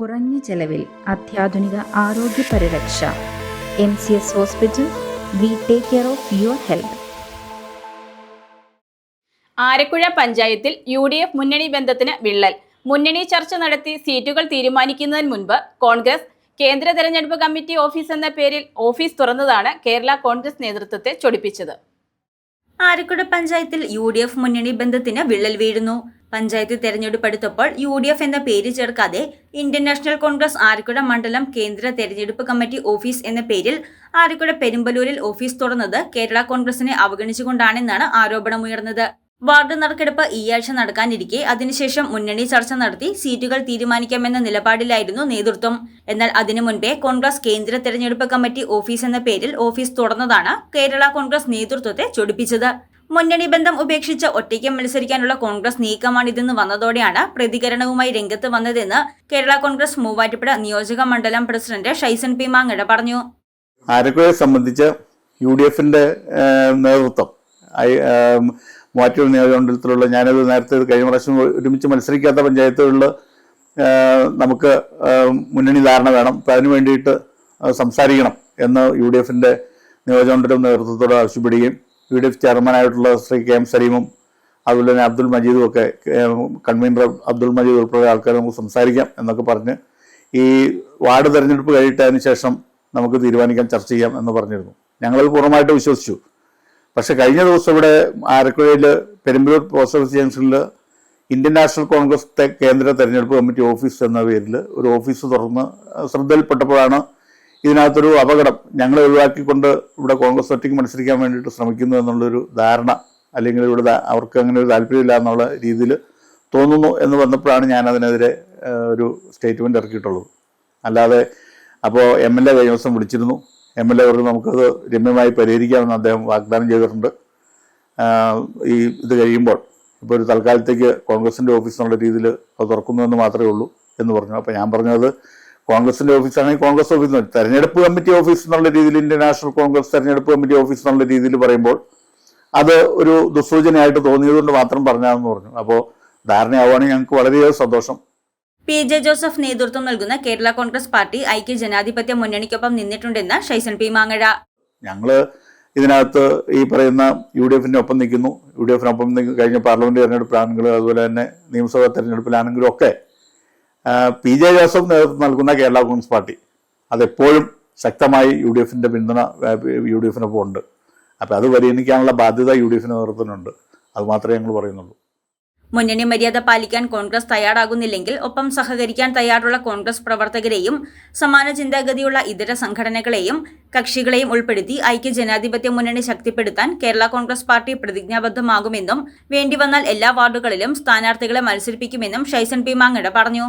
കുറഞ്ഞ ചെലവിൽ അത്യാധുനിക ആരോഗ്യ പരിരക്ഷ. M C S hospital we take care of your health. Arakkuzha പഞ്ചായത്തിൽ യു ഡി എഫ് മുന്നണി ബന്ധത്തിന് വിള്ളൽ. മുന്നണി ചർച്ച നടത്തി സീറ്റുകൾ തീരുമാനിക്കുന്നതിന് മുൻപ് കോൺഗ്രസ് കേന്ദ്ര തെരഞ്ഞെടുപ്പ് കമ്മിറ്റി ഓഫീസ് എന്ന പേരിൽ ഓഫീസ് തുറന്നതാണ് കേരള കോൺഗ്രസ് നേതൃത്വത്തെ ചൊടിപ്പിച്ചത്. ആരക്കുട പഞ്ചായത്തിൽ യു ഡി എഫ് മുന്നണി ബന്ധത്തിന് വിള്ളൽ വീഴുന്നു. പഞ്ചായത്ത് തെരഞ്ഞെടുപ്പ് എടുത്തപ്പോൾ യു ഡി എഫ് എന്ന പേര് ചേർക്കാതെ ഇന്ത്യൻ നാഷണൽ കോൺഗ്രസ് ആരക്കുട മണ്ഡലം കേന്ദ്ര തെരഞ്ഞെടുപ്പ് കമ്മിറ്റി ഓഫീസ് എന്ന പേരിൽ ആരക്കുട പെരുമ്പലൂരിൽ ഓഫീസ് തുറന്നത് കേരള കോൺഗ്രസിനെ അവഗണിച്ചുകൊണ്ടാണെന്നാണ് ആരോപണമുയർന്നത്. വാർഡ് നറുക്കെടുപ്പ് ഈ ആഴ്ച നടക്കാനിരിക്കെ അതിനുശേഷം മുന്നണി ചർച്ച നടത്തി സീറ്റുകൾ തീരുമാനിക്കാമെന്ന നിലപാടിലായിരുന്നു നേതൃത്വം. എന്നാൽ അതിനു മുൻപേ കോൺഗ്രസ് കേന്ദ്ര തെരഞ്ഞെടുപ്പ് കമ്മിറ്റി ഓഫീസ് എന്ന പേരിൽ ഓഫീസ് തുറന്നതാണ് കേരള കോൺഗ്രസ് നേതൃത്വത്തെ ചൊടിപ്പിച്ചത്. മുന്നണി ബന്ധം ഉപേക്ഷിച്ച് ഒറ്റയ്ക്ക് മത്സരിക്കാനുള്ള കോൺഗ്രസ് നീക്കമാണിതെന്ന് വന്നതോടെയാണ് പ്രതികരണവുമായി രംഗത്ത് വന്നതെന്ന് കേരള കോൺഗ്രസ് മൂവാറ്റുപുഴ നിയോജക മണ്ഡലം പ്രസിഡന്റ് ഷൈസൻ പി മാങ്ങട പറഞ്ഞു. ആരക്കുഴയെ സംബന്ധിച്ച് യു ഡി എഫിന്റെ നേതൃത്വം മൂവാറ്റുപുഴ നിയോജകമണ്ഡലത്തിലുള്ള ഞാനത് നേരത്തെ കഴിഞ്ഞ പ്രാവശ്യം ഒരുമിച്ച് മത്സരിക്കാത്ത പഞ്ചായത്തുകളിൽ നമുക്ക് മുന്നണി ധാരണ വേണം. അപ്പം അതിനു വേണ്ടിയിട്ട് സംസാരിക്കണം എന്ന് യു ഡി എഫിന്റെ നിയോജകമണ്ഡലം നേതൃത്വത്തോട് ആവശ്യപ്പെടുകയും യു ഡി എഫ് ചെയർമാനായിട്ടുള്ള ശ്രീ കെ എം സലീമും അതുപോലെ തന്നെ അബ്ദുൽ മജീദും ഒക്കെ കൺവീനർ അബ്ദുൽ മജീദ് ഉൾപ്പെടെ ആൾക്കാർ നമുക്ക് സംസാരിക്കാം എന്നൊക്കെ പറഞ്ഞ് ഈ വാർഡ് തെരഞ്ഞെടുപ്പ് കഴിയിട്ടതിന് ശേഷം നമുക്ക് തീരുമാനിക്കാൻ ചർച്ച ചെയ്യാം എന്ന് പറഞ്ഞിരുന്നു. ഞങ്ങളത് പൂർണമായിട്ട് വിശ്വസിച്ചു. പക്ഷേ കഴിഞ്ഞ ദിവസം ഇവിടെ ആരക്കുഴയിൽ പെരുമ്പലൂർ പോസ്റ്റ് ഓഫീസ് ജംഗ്ഷനിൽ ഇന്ത്യൻ നാഷണൽ കോൺഗ്രസ് കേന്ദ്ര തെരഞ്ഞെടുപ്പ് കമ്മിറ്റി ഓഫീസ് എന്ന പേരിൽ ഒരു ഓഫീസ് തുറന്ന് ശ്രദ്ധയിൽപ്പെട്ടപ്പോഴാണ് ഇതിനകത്തൊരു അപകടം ഞങ്ങളെ ഒഴിവാക്കിക്കൊണ്ട് ഇവിടെ കോൺഗ്രസ് ഒറ്റയ്ക്ക് മത്സരിക്കാൻ വേണ്ടിയിട്ട് ശ്രമിക്കുന്നു എന്നുള്ളൊരു ധാരണ അല്ലെങ്കിൽ ഇവിടെ അവർക്ക് അങ്ങനെ ഒരു താല്പര്യമില്ല എന്നുള്ള രീതിയിൽ തോന്നുന്നു എന്ന് വന്നപ്പോഴാണ് ഞാൻ അതിനെതിരെ ഒരു സ്റ്റേറ്റ്മെന്റ് ഇറക്കിയിട്ടുള്ളത്. അല്ലാതെ അപ്പോൾ എം എൽ എ കഴിഞ്ഞ ദിവസം വിളിച്ചിരുന്നു. എം എൽ എ പറഞ്ഞു നമുക്കത് രമ്യമായി പരിഹരിക്കാമെന്ന് അദ്ദേഹം വാഗ്ദാനം ചെയ്തിട്ടുണ്ട്. ഈ ഇത് കഴിയുമ്പോൾ ഇപ്പോൾ ഒരു തൽക്കാലത്തേക്ക് കോൺഗ്രസിന്റെ ഓഫീസ് എന്നുള്ള രീതിയിൽ അത് തുറക്കുന്നു എന്ന് മാത്രമേ ഉള്ളൂ എന്ന് പറഞ്ഞു. അപ്പോൾ ഞാൻ പറഞ്ഞത് കോൺഗ്രസിന്റെ ഓഫീസാണെങ്കിൽ കോൺഗ്രസ് ഓഫീസ് തെരഞ്ഞെടുപ്പ് കമ്മിറ്റി ഓഫീസ് എന്നുള്ള രീതിയിൽ ഇന്ത്യൻ നാഷണൽ കോൺഗ്രസ് തെരഞ്ഞെടുപ്പ് കമ്മിറ്റി ഓഫീസ് എന്നുള്ള രീതിയിൽ പറയുമ്പോൾ അത് ഒരു ദുസൂചനയായിട്ട് തോന്നിയതുകൊണ്ട് മാത്രം പറഞ്ഞാന്ന് പറഞ്ഞു. അപ്പോൾ ധാരണയാവുകയാണെങ്കിൽ ഞങ്ങൾക്ക് വളരെയേറെ സന്തോഷം. പി ജെ ജോസഫ് നേതൃത്വം നൽകുന്ന കേരള കോൺഗ്രസ് പാർട്ടി ഐക്യ ജനാധിപത്യ മുന്നണിക്കൊപ്പം നിന്നിട്ടുണ്ടെന്ന് ഷൈസൻ പി മാങ്ങഴ. ഞങ്ങൾ ഇതിനകത്ത് ഈ പറയുന്ന യു ഡി എഫിന്റെ ഒപ്പം നിൽക്കുന്നു. യു ഡി എഫിനൊപ്പം കഴിഞ്ഞ പാർലമെന്റ് തെരഞ്ഞെടുപ്പിലാണെങ്കിലും അതുപോലെ തന്നെ നിയമസഭാ തെരഞ്ഞെടുപ്പിലാണെങ്കിലും ഒക്കെ പി ജെ ജോസഫ് നേതൃത്വം നൽകുന്ന കേരള കോൺഗ്രസ് പാർട്ടി. അതെപ്പോഴും ശക്തമായി യു ഡി എഫിന്റെ പിന്തുണ യു ഡി എഫിനൊപ്പം ഉണ്ട്. അപ്പം അത് പരിഗണിക്കാനുള്ള ബാധ്യത യു ഡി എഫിന് നേതൃത്വത്തിനുണ്ട്. അത് മാത്രമേ ഞങ്ങൾ പറയുന്നുള്ളൂ. മുന്നണി മര്യാദ പാലിക്കാൻ കോൺഗ്രസ് തയ്യാറാകുന്നില്ലെങ്കിൽ ഒപ്പം സഹകരിക്കാൻ തയ്യാറുള്ള കോൺഗ്രസ് പ്രവർത്തകരെയും സമാന ചിന്താഗതിയുള്ള ഇതര സംഘടനകളെയും കക്ഷികളെയും ഉൾപ്പെടുത്തി ഐക്യ ജനാധിപത്യ മുന്നണി ശക്തിപ്പെടുത്താൻ കേരള കോൺഗ്രസ് പാർട്ടി പ്രതിജ്ഞാബദ്ധമാകുമെന്നും വേണ്ടിവന്നാൽ എല്ലാ വാർഡുകളിലും സ്ഥാനാർത്ഥികളെ മത്സരിപ്പിക്കുമെന്നും ഷൈസൻ പി മാങ്ങട പറഞ്ഞു.